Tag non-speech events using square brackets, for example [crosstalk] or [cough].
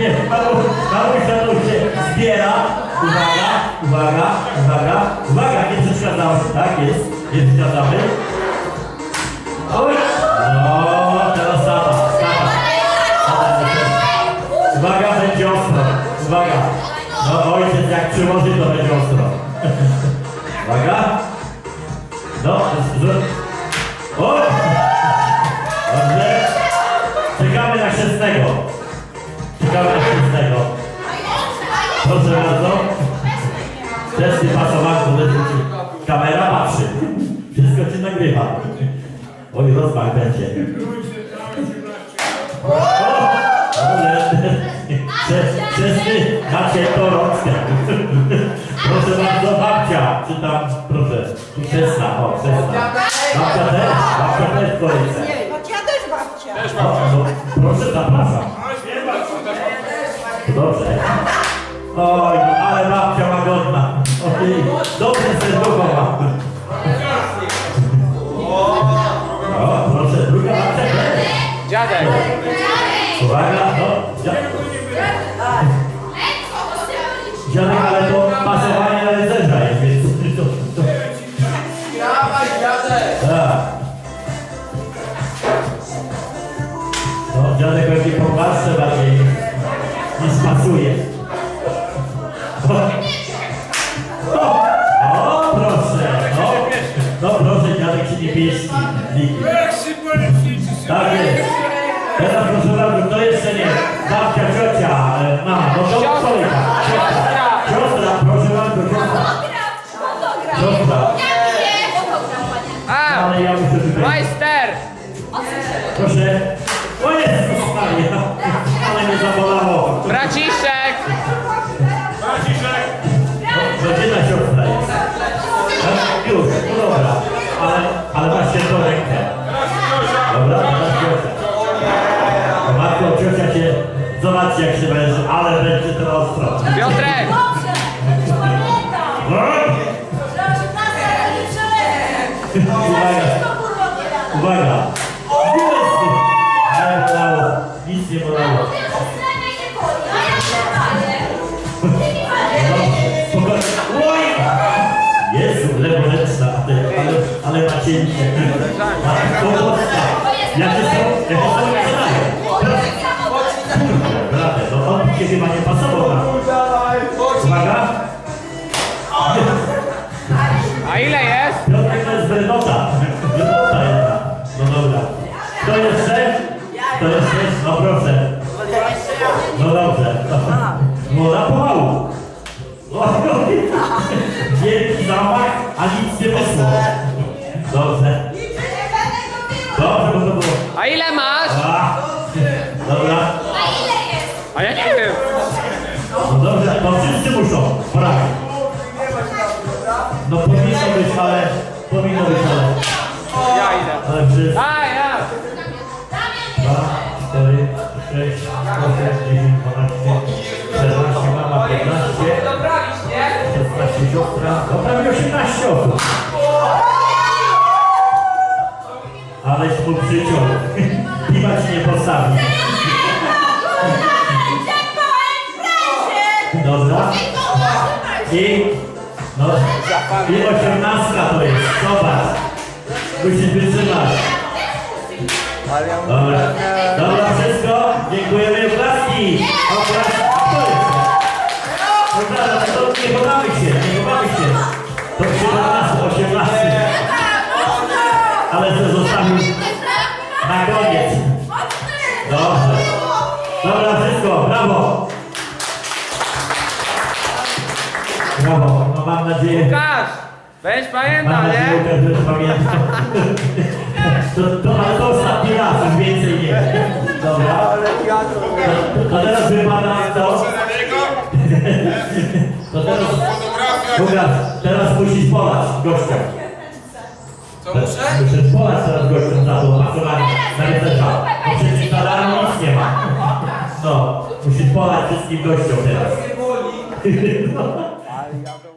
Nie, maluch, maluch się zbiera. Uwaga, uwaga, uwaga, uwaga, nie przeszkadzamy. Tak jest, nie przeszkadzamy. Oj! No, teraz sama, sama. Uwaga, będzie ostro. Uwaga. No ojciec jak przyłoży, to będzie ostro. [laughs] Uwaga. No, O! Dobrze. Czekamy na chrzestnego. Na chrzestnego. Proszę bardzo. Testy pasowanku. Kamera patrzy. Wszystko ci nagrywa. Oj, rozmach będzie. Wszyscy macie to rączkę. Proszę bardzo, babcia. Czy tam, proszę. Krzesna, o, krzesna. Babcia też, babcia też w kolejce. Ja też babcia. No, proszę, zapraszam. Dobrze. Oj, ale babcia łagodna. Oj, dobre serducho ma. O, proszę, druga babcia też. Dziadek. Uwaga, no. dzia- Dziadek, ale to pasowanie na rycerza jest, więc to... to Dawaj, dziadek. tak. No, dziadek będzie popatrzę bardziej niż pasuje. O, o, proszę, no. No proszę, dziadek się nie pieści. Tak jest. Teraz proszę bardzo, kto jeszcze nie? Babcia, ciocia, mama, no to kolejka. Siostra. Siostra, proszę bardzo, siostra. Siostra. Ale ja muszę tutaj. majster. Proszę. Jak się będzie, ale będzie to ostro. Piotrek. Uwaga, uwaga. Jezu! Ale bolało, nic nie bolało. Jezu, leworęczna, ty, ale, ale ma cięcie. A, Pomocna. Jakie są, jakie są się chyba nie pasował na. Uwaga. A ile jest? Piotrek to jest wredota. Wredota jedna. No dobra. Kto jeszcze? Kto jeszcze? No proszę. No dobrze. Młoda pomału. O, [laughs] Wielki zamach, a nic nie wyszło. Dobrze. Dobrze, bo to było. A ile masz? A, dobra. A ja nie wiem. A, ja. 2, 4, 6, 8, 10, 12, 14, mama 15, Dobraliś, nie? 16 siostra, no prawie 18 osób. Aleś mu. Dobra. I, no, i 18 to jest, zobacz. Musisz wytrzymać. Dobra, dobra wszystko. Dziękujemy. Oklaski. Oklaski. Dobra, to nie chowamy się, nie chowamy się. To 17, 18. Ale to zostawił na koniec. Dobrze. Dobra, wszystko. Brawo. Brawo. No mam nadzieję, Łukasz. Weź mam pamięta, nadzieję, nie? że pamiętam. [laughs] [laughs] To teraz wypada to. To teraz, Łukasz, teraz musisz polać gościa. Co muszę? Muszę polać teraz gościom za to pasowanie na rycerza. Bo przecież na darmo nic nie ma. No, musisz polać wszystkim gościom teraz. Ale [laughs] ja to